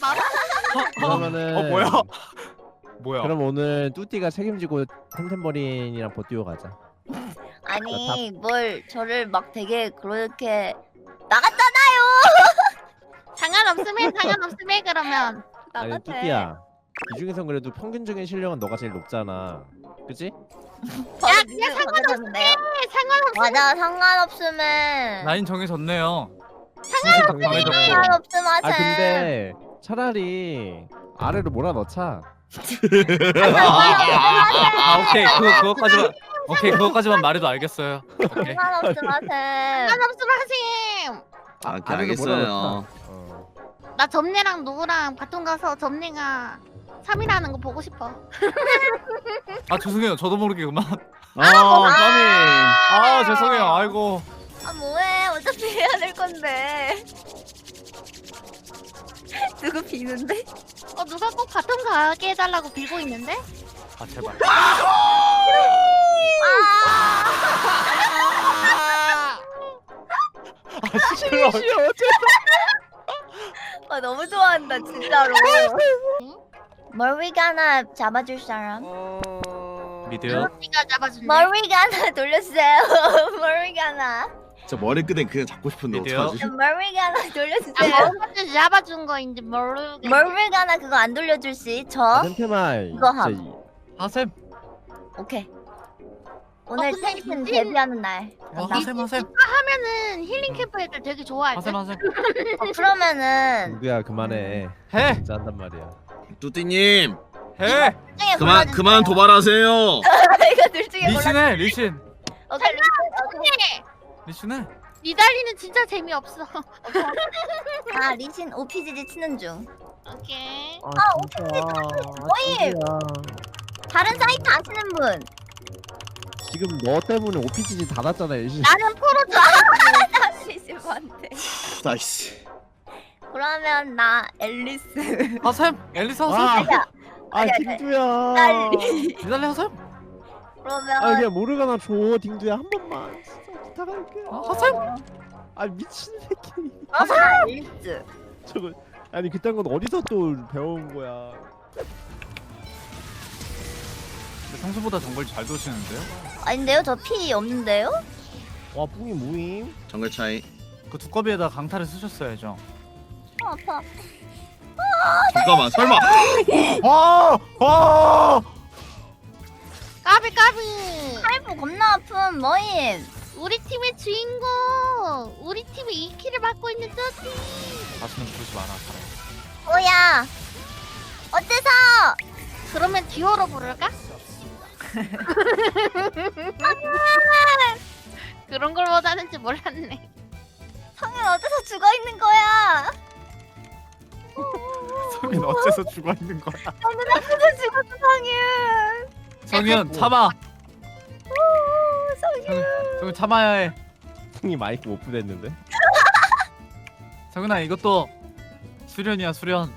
나도 그러면은 어 뭐야? 뭐야? 그럼 오늘 뚜띠가 책임지고 템템버린이랑 버티고 가자. 아니 뭘 저를 막 되게 그렇게 나갔잖아요. 상관 없으면 상관 없으면 그러면 아니 나같아. 뚜띠야. 이 중에선 그래도 평균적인 실력은 너가 제일 높잖아. 그치? 야 그냥 상관없는데요? 상관없어 맞아 상관없으면 라인 정해졌네요. 상관없어. 상관없음 하세요. 아 근데 차라리 아래로 몰아넣자. 아 오케이 그거 그거까지만 오케이 그거까지만 말해도 알겠어요. 오케이. 상관없음 하세요. 상관없으면 하셈 아, 오케이, 아래로 알겠어요. 몰아넣자. 어. 나 점례랑 누구랑 바통 가서 점례가 3일하는 거 보고 싶어 아 죄송해요. 저도 모르게 그만. 아, 까미. 아 죄송해요. 아이고. 아 뭐해 어차피 해야 될 건데. 누구 비는데? 어 누가 꼭 바통 가게 해달라고 빌고 있는데? 아 제발. 아 시끄러. 아 너무 좋아한다 진짜로. 멀리가 하나 잡아줄 사람? 미드요. 네가 잡아줄래? 멀리가 하나 돌려주세요. 멀리가 하나. 저 머리끄댕 그냥 잡고 싶은데? 어떡하지? 아 돌려주세요. 머리까지 잡아준 거인지 모르겠네 멀리가 하나 그거 안 돌려줄 시? 저? 템템아 이거 함. 진짜 이- 하셈. 오케이. 오늘 근데 텐션 이제- 데뷔하는 날. 어, 간다. 하셈 하셈. 하면은 힐링 캠프 애들 되게 좋아할 듯 하셈 하셈. 어, 그러면은 누구야 그만해. 해. 진짜 한단 말이야. 뚜띠님 해. 둘 중에 그만 골라주세요. 그만 도발하세요. 이거 둘 중에 골라. 리신해 리신. 오케이. 리신. 리신해. 니달리는 진짜 재미없어 오케이. 아 리신 OPGG 치는 중. 오케이 아 진짜. 어이! 다른 사이트 아시는 분? 지금 너 때문에 OPGG 닫았잖아 일신. 나는 프로죠 나 리신한테. 나이스. 그러면 나 앨리스. 하셈. 엘리사 하셈. 아, 아니야. 아 아니야, 딩두야. 딸리. 니달리 하셈. 그러면 아 그냥 모르가나 줘 딩두야 한 번만 진짜 부탁할게. 아, 하셈. 아 미친 새끼. 그러면 나 앨리스. 저거 아니 그딴 건 어디서 또 배운 거야? 근데 평소보다 정글 잘 도시는데요? 아닌데요? 저 피 없는데요? 와 뿡이 모임. 정글 차이. 그 두꺼비에다 강타를 쓰셨어야죠. 어, 아파. 잠깐만 설마. 와! 와! 까비 까비 파이프 겁나 아픈 뭐임. 우리 팀의 주인공 우리 팀이 2킬을 맡고 있는 뚜띠 다시는 부르지 마라. 뭐야? 어때서? 그러면 듀오로 부를까? 그런 걸 못하는지 몰랐네 성현 어때서 죽어 있는 거야? 성현 어째서 죽어 있는 거야? 나는 어때서 죽었어 성현? 성현 참아. 성현 참아야 해. 뿡이 마이크 못 부댔는데. 성현아 이것도 수련이야 수련.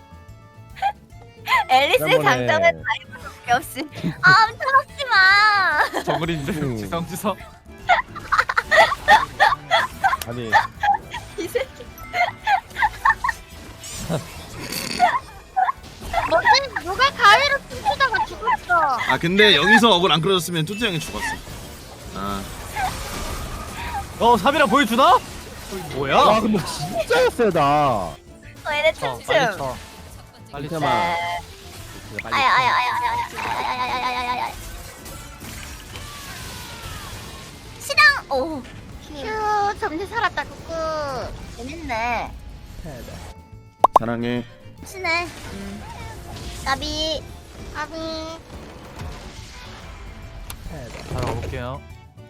앨리스의 지난번에 장점은 게 없이. 아, 터놓지 마. 정글인데 음. 지성 지성. 아니 이 새끼. 뭐지? 누가 가위로 춤추다가 죽었어 아 근데 여기서 억울 안 끌어졌으면 뚜띠 형이 죽었어. 아어 사비라 보여주나? 어, 뭐야? 와 근데 진짜 세다. 어, 얘네 쳐, 춤춤. 빨리 쳐. 빨리 쳐. 잠깐만. 네. 빨리 아야, 아야, 아야, 아야, 아야, 아야, 아야, 아야, 아야. 시랑. 오, 휴 점심 살았다 꾸꾸 재밌네. 사랑해. 치네. 까비. 까비 잘 가볼게요.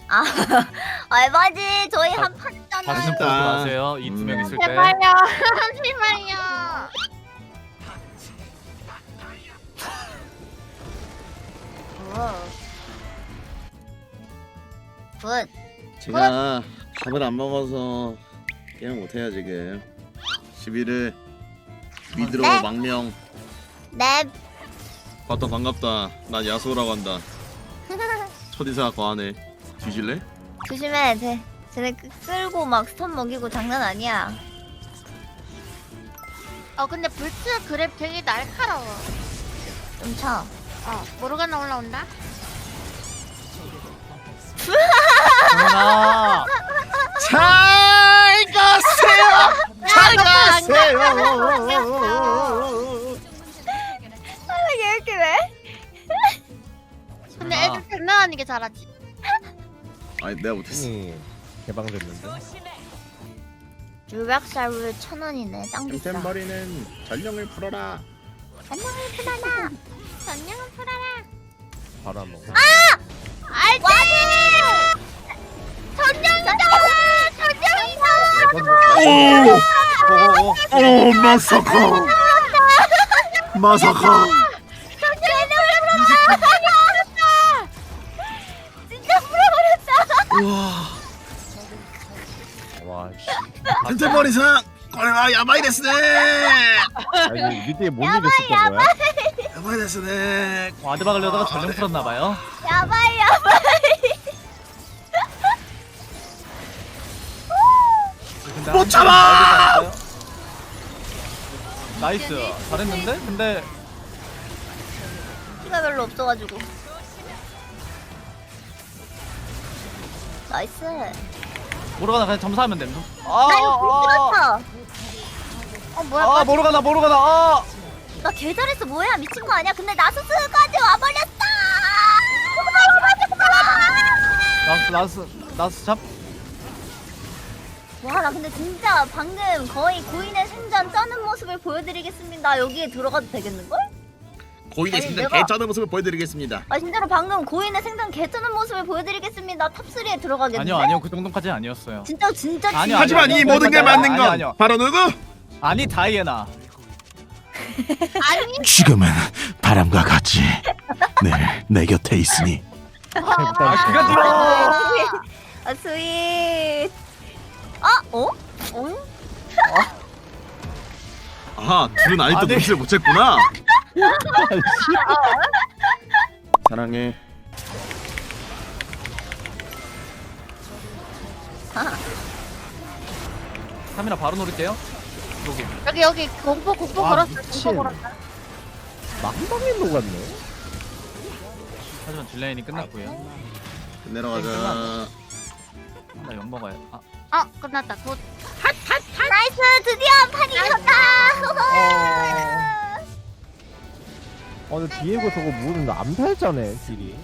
아, 알바지. 저희 자, 한 판잖아요. 다시는. 보지 마세요. 이 두명 음. 있을 때. 제발요 제발요 굿. 제가 밥을 안 먹어서 게임 못해요 지금. 11을 미드로 네? 망명. 네. 봤다 반갑다. 난 야소라고 한다. 첫이사 과하네. 뒤질래? 조심해. 쟤, 쟤네 끄- 끌고 막 스턴 먹이고 장난 아니야. 어 근데 불츠 그랩 되게 날카로워. 좀 쳐. 어 모르가나 올라온다. 잘 가세요. 잘 가세요. 아, 얘 이렇게 왜? 근데 아. 애들 장난하는 게 잘하지. 아니 내가 못했어. 응. 개방됐는데. 유백살물 천 원이네. 짱 비싸. 템템버리는 전령을 풀어라. 안녕을 풀어라. 안녕은 풀어라. 번. 알지. 전쟁이다. 전쟁이다. 오오오 오 마사카. 마사카. 데스네. 아니 밑에 뭔일 있었던 거야? 야바이 데스네. 와드박 하려다가 전령 풀었나봐요 야바이 야바이. 못 잡아! 나이스 잘했는데? 근데 피가 별로 없어가지고. 나이스. 모르가나 그냥 점사하면 됨나 이거 못 아아아 들었어. 어 뭐야? 아, 모르가나 모르가나 아나 개잘했어 뭐야 미친 거 아니야? 근데 나수스까지 와버렸어. 나스 나스 나스 잡 와 나 근데 진짜 방금 거의 고인의 생전 쩌는 모습을 보여드리겠습니다. 여기에 들어가도 되겠는걸? 고인의 아니, 생전 내가- 개쩌는 모습을 보여드리겠습니다. 아 진짜로 방금 고인의 생전 개쩌는 모습을 보여드리겠습니다. 탑 3에 들어가겠는데? 아니요 아니요 그 정도까지는 아니었어요 진짜 진짜 아니요, 진짜 하지만 아니요, 이. 모든 게 맞는 아니요, 건 아니요. 바로 누구? 아니 다이애나 아니. 지금은 바람과 같이 늘 내 곁에 있으니 아 그가 들어 아 스윗 아 어? 어? 아 둘은 아직도 아니. 눈치를 못 챘구나 사랑해. 카메라 바로 노릴게요 여기 여기 여기 공포 공포 아, 걸었어. 미친. 공포 걸었다. 한 방에 녹았네. 하지만 딜레인이 끝났고요 내려가자 나 연 먹어야 아아 끝났다. 굿. 나이스 드디어 판이 근데 디에고 저거 무슨 암살자네, 딜이.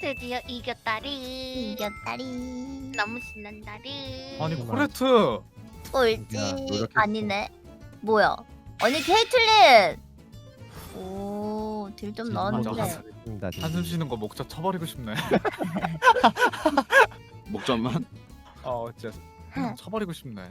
드디어 이겼다리. 이겼다리 너무 신난다리. 아니 정말. 코레트 야, 꼴찌 노력했어. 아니네 뭐야 아니 케이틀린 오딜 좀 넣었는데 맞아. 한숨 쉬는 거 목자 쳐버리고 싶네 목젖만 어 진짜 흠. 쳐버리고 싶네